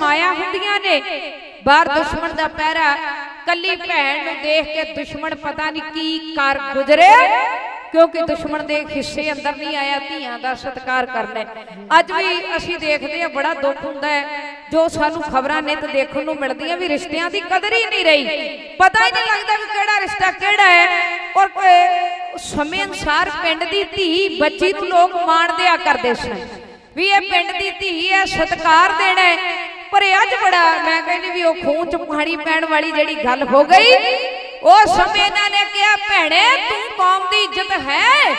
ਮਾਇਆ ਹੁੰਦੀਆਂ ਨੇ। ਬਾਹਰ ਦੁਸ਼ਮਣ ਦਾ ਪਹਿਰਾ, ਕੱਲੀ ਭੈਣ ਨੂੰ ਦੇਖ ਕੇ ਦੁਸ਼ਮਣ ਪਤਾ ਨਹੀਂ ਕੀ ਕਰ ਗੁਜ਼ਰੇ। ਕਿਉਂਕਿ ਦੁਸ਼ਮਣ ਦੇ ਹਿੱਸੇ ਅੰਦਰ ਨਹੀਂ ਆਇਆ, ਧੀਆਂ ਦਾ ਸਤਿਕਾਰ ਕਰਨਾ ਅੱਜ ਵੀ ਅਸੀਂ ਦੇਖਦੇ ਆ ਬੜਾ ਦੁੱਖ ਹੁੰਦਾ ਹੈ। ਜੋ ਸਾਨੂੰ ਖਬਰਾਂ ਨਿਤ ਦੇਖਣ ਨੂੰ ਮਿਲਦੀਆਂ ਵੀ ਰਿਸ਼ਤਿਆਂ ਦੀ ਕਦਰ ਹੀ ਨਹੀਂ ਰਹੀ। ਪਤਾ ਹੀ ਨਹੀਂ ਲੱਗਦਾ ਵੀ ਕਿਹੜਾ ਰਿਸ਼ਤਾ ਕਿਹੜਾ ਹੈ। ਔਰ ਸਮੇਂ ਅਨੁਸਾਰ ਪਿੰਡ ਦੀ ਧੀ ਬੱਚੀ ਨੂੰ ਲੋਕ ਮਾਣ ਦਿਆ ਕਰਦੇ ਸਨ। ਵੀ ਇਹ ਪਿੰਡ ਦੀ ਧੀ ਹੈ, ਸਤਿਕਾਰ ਦੇਣਾ ਹੈ। ਪਰ ਅੱਜ ਬੜਾ ਮੈਂ ਕਹਿੰਦੀ ਵੀ ਉਹ ਖੂਨ ਚ ਪਾਣੀ ਪੈਣ ਵਾਲੀ ਜਿਹੜੀ ਗੱਲ ਹੋ ਗਈ ਉਹ ਸਮੇਂ ਇਹਨਾਂ ਨੇ ਕਿਹਾ ਭੈਣੇ ਤੂੰ ਕੌਮ ਦੀ ਇੱਜ਼ਤ ਹੈ?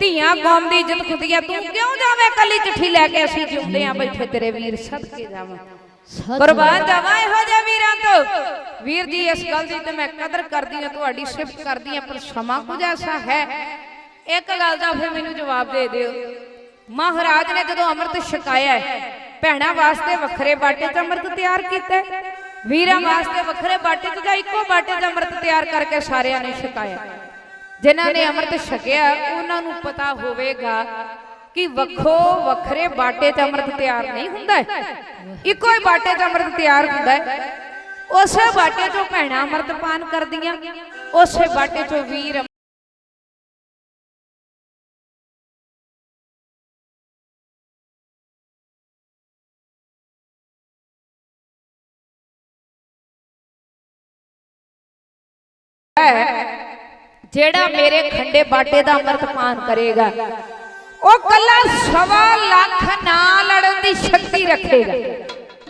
ਧੀਆਂ ਕੌਮ ਦੀ ਇੱਜ਼ਤ ਖੁਦੀਆਂ ਤੂੰ ਕਿਉਂ ਜਾਵੇਂ ਕੱਲੀ ਚਿੱਠੀ ਲੈ ਕੇ ਅਸੀਂ ਜਿਉਂਦੇ ਆ? ਬੈਠੇ ਤੇਰੇ ਵੀਰ ਸਦਕੇ ਜਾਵਾਂ। ਕੁਰਬਾਨ ਜਾਵਾਂ ਇਹੋ ਜਿਹੇ ਵੀਰਾਂ ਤੋਂ? ਵੀਰ ਜੀ ਇਸ ਗੱਲ ਦੀ ਤੇ ਮੈਂ ਕਦਰ ਕਰਦੀ ਹਾਂ ਤੁਹਾਡੀ ਸਿਫਤ ਕਰਦੀ ਹਾਂ ਪਰ ਸਮਾਂ ਕੁਝ ਐਸਾ ਹੈ? ਇੱਕ ਗੱਲ ਦਾ ਫਿਰ ਮੈਨੂੰ ਜਵਾਬ ਦੇ ਦਿਓ। ਮਹਾਰਾਜ ਨੇ ਜਦੋਂ ਅੰਮ੍ਰਿਤ ਛਕਾਇਆ ਹੈ ਭੈਣਾਂ ਵਾਸਤੇ ਵੱਖਰੇ ਬਾਟੇ 'ਚ ਅੰਮ੍ਰਿਤ ਤਿਆਰ ਕੀਤਾ। ਵੀਰਾਂ ਵਾਸਤੇ ਵੱਖਰੇ ਬਾਟੇ 'ਚ ਜਾਂ ਇੱਕੋ ਬਾਟੇ 'ਚ ਅੰਮ੍ਰਿਤ ਤਿਆਰ ਕਰਕੇ ਸਾਰਿਆਂ ਨੇ ਛਕਾਇਆ। ਜਿਨ੍ਹਾਂ ਨੇ ਅੰਮ੍ਰਿਤ ਛਕਿਆ, ਉਹਨਾਂ ਨੂੰ ਪਤਾ ਹੋਵੇਗਾ ਕਿ ਵੱਖੋ ਵੱਖਰੇ ਬਾਟੇ 'ਚ ਅੰਮ੍ਰਿਤ ਤਿਆਰ ਨਹੀਂ ਹੁੰਦਾ ਇੱਕੋ ਹੀ ਬਾਟੇ 'ਚ ਅੰਮ੍ਰਿਤ ਤਿਆਰ ਹੁੰਦਾ ਹੈ। ਉਸੇ ਬਾਟੇ 'ਚੋਂ ਭੈਣਾਂ ਅੰਮ੍ਰਿਤ ਪਾਨ ਕਰਦੀਆਂ, ਉਸੇ ਬਾਟੇ 'ਚੋਂ ਵੀਰ ਹੈ, ਜਿਹੜਾ ਮੇਰੇ ਖੰਡੇ ਬਾਟੇ ਦਾ ਅੰਮ੍ਰਿਤ ਕਰੇਗਾ, ਉਹ ਕੱਲਾ ਸਵਾ ਲੱਖ ਨਾ ਲੜਨ ਦੀ ਸ਼ਕਤੀ ਰੱਖੇਗਾ।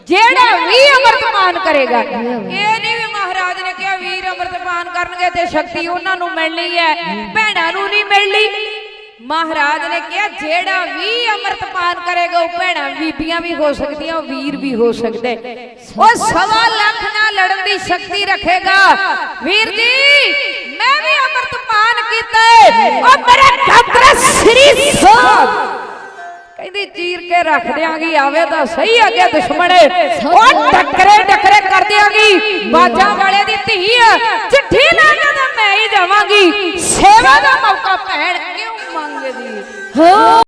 ਜਿਹੜਾ ਵੀ ਅੰਮ੍ਰਿਤ ਪਾਨ ਕਰੇਗਾ, ਇਹ ਨਹੀਂ ਵੀ ਮਹਾਰਾਜ ਨੇ ਕਿਹਾ ਵੀਰ ਅੰਮ੍ਰਿਤ ਪਾਨ ਕਰਨਗੇ ਤੇ ਸ਼ਕਤੀ ਉਹਨਾਂ ਨੂੰ ਮਿਲਣੀ ਹੈ, ਭੈਣਾਂ ਨੂੰ ਨਹੀਂ ਮਿਲਣੀ। ਮਹਾਰਾਜ ਨੇ ਕਿਹਾ, ਜਿਹੜਾ ਵੀ ਅੰਮ੍ਰਿਤ ਪਾਨ ਕਰੇਗਾ, ਉਹ ਭੈਣਾਂ ਬੀਬੀਆਂ ਵੀ ਹੋ ਸਕਦੀਆਂ, ਉਹ ਵੀਰ ਵੀ ਹੋ ਸਕਦਾ। ਉਹ ਸਵਾ ਲੱਖ ਨਾਲ ਲੜਨ ਦੀ ਸ਼ਕਤੀ ਰੱਖੇਗਾ। ਵੀਰ ਜੀ, ਮੈਂ ਵੀ ਅੰਮ੍ਰਿਤ ਪਾਨ ਕੀਤਾ ਉਹ ਮੇਰੇ ਡਾਕਟਰ ਸ੍ਰੀ ਸਾਹਿਬ ਕਹਿੰਦੀ, ਚੀਰ ਕੇ ਰੱਖ ਦਿਆਂਗੀ, ਆਵੇ ਤਾਂ ਸਹੀ ਅੱਗੇ ਦੁਸ਼ਮਣ ਉਹ ਟੱਕਰੇ ਟੱਕਰੇ ਕਰ ਦਿਆਂਗੀ। ਬਾਜਾਂ ਵਾਲੇ ਦੀ ਧੀ ਤਾਂ